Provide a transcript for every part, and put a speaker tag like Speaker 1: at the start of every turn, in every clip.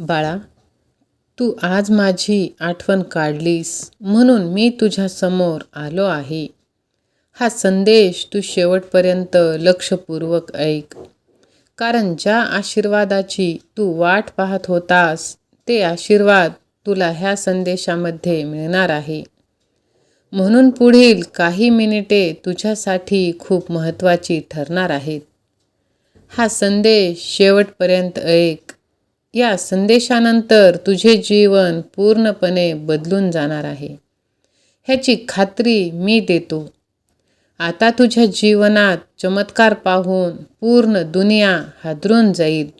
Speaker 1: बाळा तू आज माझी आठवण काढलीस म्हणून मी तुझ्यासमोर आलो आहे. हा संदेश तू शेवटपर्यंत लक्षपूर्वक ऐक. कारण ज्या आशीर्वादाची तू वाट पाहत होतास ते आशीर्वाद तुला ह्या संदेशामध्ये मिळणार आहे. म्हणून पुढील काही मिनिटे तुझ्यासाठी खूप महत्त्वाची ठरणार आहेत. हा संदेश शेवटपर्यंत ऐक. या संदेशानंतर तुझे जीवन पूर्णपणे बदलून जाणार आहे. ह्याची खात्री मी देतो. आता तुझ्या जीवनात चमत्कार पाहून पूर्ण दुनिया हादरून जाईल.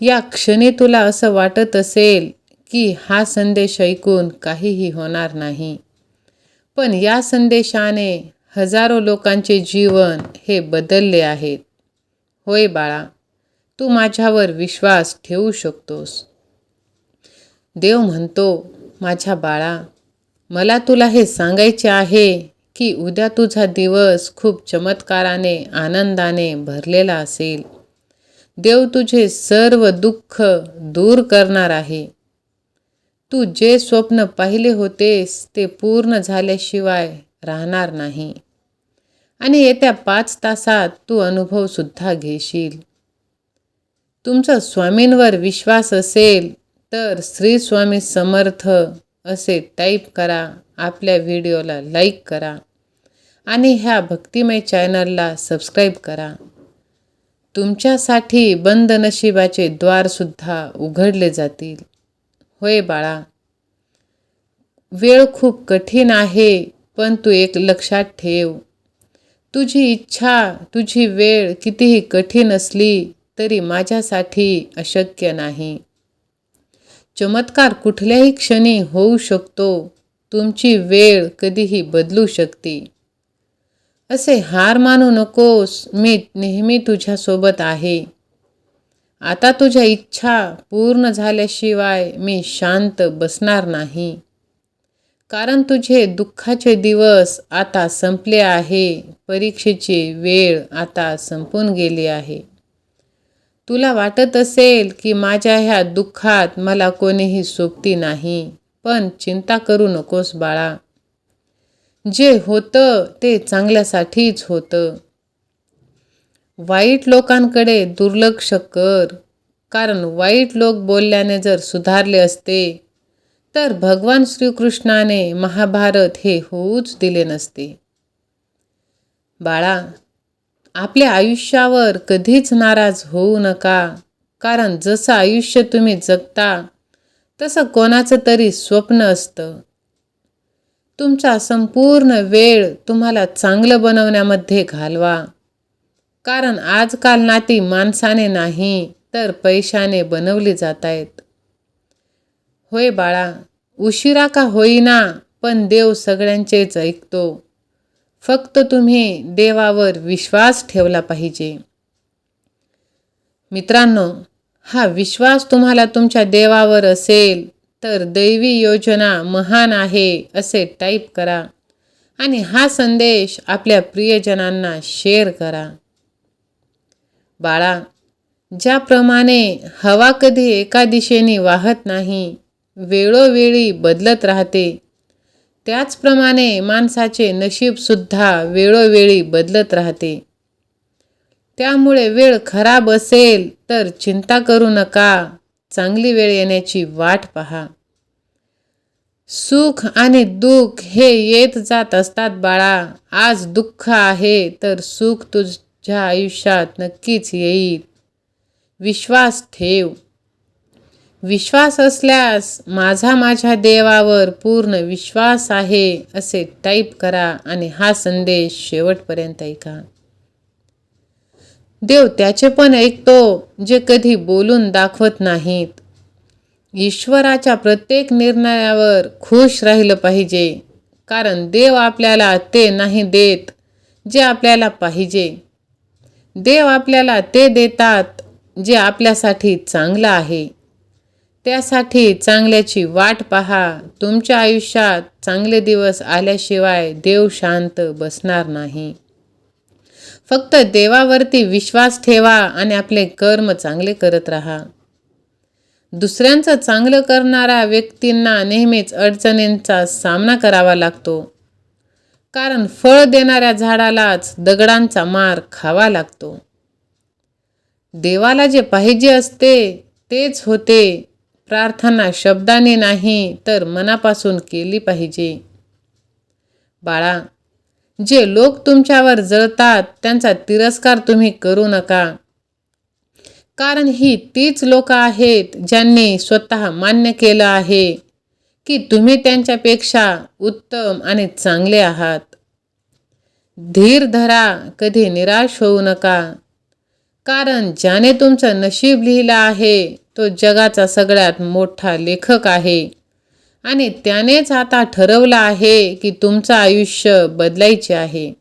Speaker 1: या क्षणी तुला असं वाटत असेल की हा संदेश ऐकून काहीही होणार नाही. पण या संदेशाने हजारो लोकांचे जीवन हे बदलले आहेत. होय बाळा. तू माझ्यावर विश्वास ठेवू शकतोस. देव म्हणतो माझ्या बाळा मला तुला हे सांगायचे आहे की उद्या तुझा दिवस खूप चमत्काराने आनंदाने भरलेला असेल. देव तुझे सर्व दुःख दूर करणार आहे. तू जे स्वप्न पाहिले होतेस ते पूर्ण झाल्याशिवाय राहणार नाही. आणि येत्या पाच तासात तू अनुभवसुद्धा घेशील. तुमचा स्वामींवर विश्वास असेल तर श्री स्वामी समर्थ असे टाईप करा आपल्या व्हिडिओला लाईक करा आणि ह्या भक्तिमय चॅनलला सबस्क्राईब करा. तुमच्यासाठी बंद नशिबाचे द्वारसुद्धा उघडले जातील. होय बाळा. वेळ खूप कठीण आहे पण तू एक लक्षात ठेव. तुझी इच्छा तुझी वेळ कितीही कठीण असली तरी माझ्यासाठी अशक्य नाही. चमत्कार कुठल्याही क्षणी होऊ शकतो. तुमची वेळ कधीही बदलू शकते. असे हार मानू नकोस. मी नेहमी तुझ्यासोबत आहे. आता तुझ्या इच्छा पूर्ण झाल्याशिवाय मी शांत बसणार नाही. कारण तुझे दुःखाचे दिवस आता संपले आहे. परीक्षेची वेळ आता संपून गेली आहे. तुला वाटत असेल की माझ्या ह्या दुःखात मला कोणीही सोबती नाही. पण चिंता करू नकोस बाळा. जे होतं ते चांगल्यासाठीच होतं. वाईट लोकांकडे दुर्लक्ष कर. कारण वाईट लोक बोलल्याने जर सुधारले असते तर भगवान श्रीकृष्णाने महाभारत हे होऊच दिले नसते. बाळा आपल्या आयुष्यावर कधीच नाराज होऊ नका. कारण जसं आयुष्य तुम्ही जगता तसं कोणाचं तरी स्वप्न असतं. तुमचा संपूर्ण वेळ तुम्हाला चांगलं बनवण्यामध्ये घालवा. कारण आजकाल नाती माणसाने नाही तर पैशाने बनवली जात आहेत होय बाळा उशिरा का होईना पण देव सगळ्यांचेच ऐकतो. फक्त तुम्ही देवावर विश्वास ठेवला पाहिजे. मित्रांनो हा विश्वास तुम्हाला तुमच्या देवावर असेल तर दैवी योजना महान आहे असे टाईप करा. आणि हा संदेश आपल्या प्रियजनांना शेअर करा. बाळा ज्याप्रमाणे हवा कधी एका दिशेने वाहत नाही वेळोवेळी बदलत राहते त्याचप्रमाणे माणसाचे नशीबसुद्धा वेळोवेळी बदलत राहते. त्यामुळे वेळ खराब असेल तर चिंता करू नका. चांगली वेळ येण्याची वाट पहा. सुख आणि दुःख हे येत जात असतात बाळा. आज दुःख आहे तर सुख तुझ्या आयुष्यात नक्कीच येईल. विश्वास ठेव. विश्वास असल्यास माझा माझ्या देवावर पूर्ण विश्वास आहे असे टाईप करा आणि हा संदेश शेवटपर्यंत ऐका. देव त्याचे पण ऐकतो जे कधी बोलून दाखवत नाहीत. ईश्वराच्या प्रत्येक निर्णयावर खुश राहिलं पाहिजे कारण देव आपल्याला ते नाही देत जे आपल्याला पाहिजे. देव आपल्याला ते देतात जे आपल्यासाठी चांगलं आहे. त्यासाठी चांगल्याची वाट पहा. तुमच्या आयुष्यात चांगले दिवस आल्याशिवाय देव शांत बसणार नाही. फक्त देवावरती विश्वास ठेवा आणि आपले कर्म चांगले करत राहा. दुसऱ्यांचं चांगलं करणाऱ्या व्यक्तींना नेहमीच अडचणींचा सामना करावा लागतो. कारण फळ देणाऱ्या झाडालाच दगडांचा मार खावा लागतो. देवाला जे पाहिजे असते तेच होते. प्रार्थना शब्दाने नाही तर मनापासून केली पाहिजे. बाळा जे लोक तुमच्यावर जळतात त्यांचा तिरस्कार तुम्ही करू नका. कारण ही तीच लोक आहेत ज्यांनी स्वतः मान्य केलं आहे की तुम्ही त्यांच्यापेक्षा उत्तम आणि चांगले आहात. धीर धरा कधी निराश होऊ नका. कारण ज्याने तुमचं नशीब लिहिलं आहे तो जगाचा सगळ्यात मोठा लेखक आहे. आणि त्यानेच आता ठरवलं आहे की तुमचं आयुष्य बदलायचे आहे.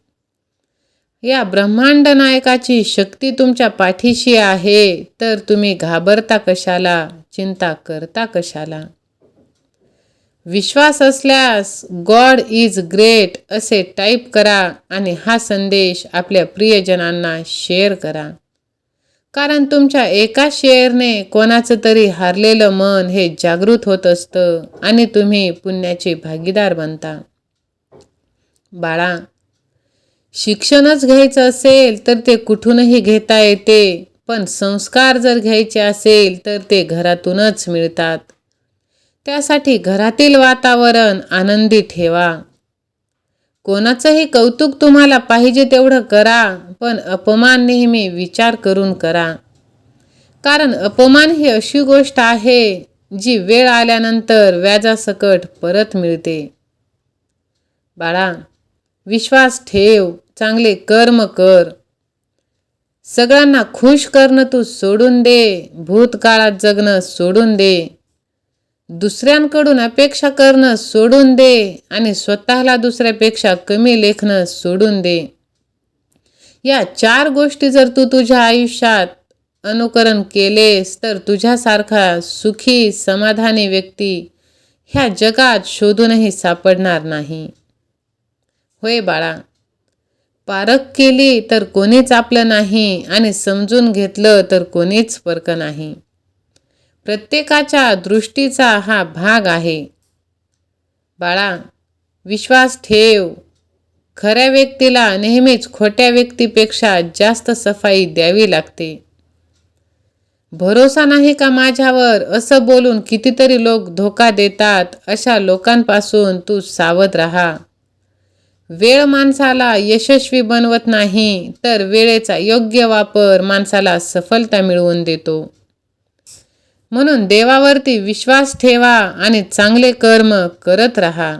Speaker 1: या ब्रह्मांड नायकाची शक्ती तुमच्या पाठीशी आहे तर तुम्ही घाबरता कशाला? चिंता करता कशाला? विश्वास असल्यास गॉड इज ग्रेट असे टाईप करा आणि हा संदेश आपल्या प्रियजनांना शेअर करा. कारण तुमच्या एका शेअरने कोणाचं तरी हारलेलं मन हे जागृत होत असतं आणि तुम्ही पुण्याचे भागीदार बनता. बाळा शिक्षणच घ्यायचं असेल तर ते कुठूनही घेता येते पण संस्कार जर घ्यायचे असेल तर ते घरातूनच मिळतात. त्यासाठी घरातील वातावरण आनंदी ठेवा. कोणाचंही कौतुक तुम्हाला पाहिजे तेवढं करा. पण अपमान नेहमी विचार करून करा. कारण अपमान ही अशी गोष्ट आहे जी वेळ आल्यानंतर व्याजासकट परत मिळते. बाळा विश्वास ठेव चांगले कर्म कर. सगळ्यांना खुश करणं तू सोडून दे भूतकाळात जगणं सोडून दे. दुसऱ्यांकडून अपेक्षा करणं सोडून दे आणि स्वतःला दुसऱ्यापेक्षा कमी लेखणं सोडून दे. या चार गोष्टी जर तू तुझ्या आयुष्यात अनुकरण केलेस तर तुझ्यासारखा सुखी समाधानी व्यक्ती ह्या जगात शोधूनही सापडणार नाही. होय बाळा पारख केली तर कोणीच आपलं नाही आणि समजून घेतलं तर कोणीच फरक नाही. प्रत्येकाच्या दृष्टीचा हा भाग आहे. बाळा विश्वास ठेव. खऱ्या व्यक्तीला नेहमीच खोट्या व्यक्तीपेक्षा जास्त सफाई द्यावी लागते. भरोसा नाही का माझ्यावर? असं बोलून कितीतरी लोक धोका देतात अशा लोकांपासून तू सावध राहा. वेळ माणसाला यशस्वी बनवत नाही तर वेळेचा योग्य वापर माणसाला सफलता मिळवून देतो. म्हणून देवावरती विश्वास ठेवा आणि चांगले कर्म करत राहा.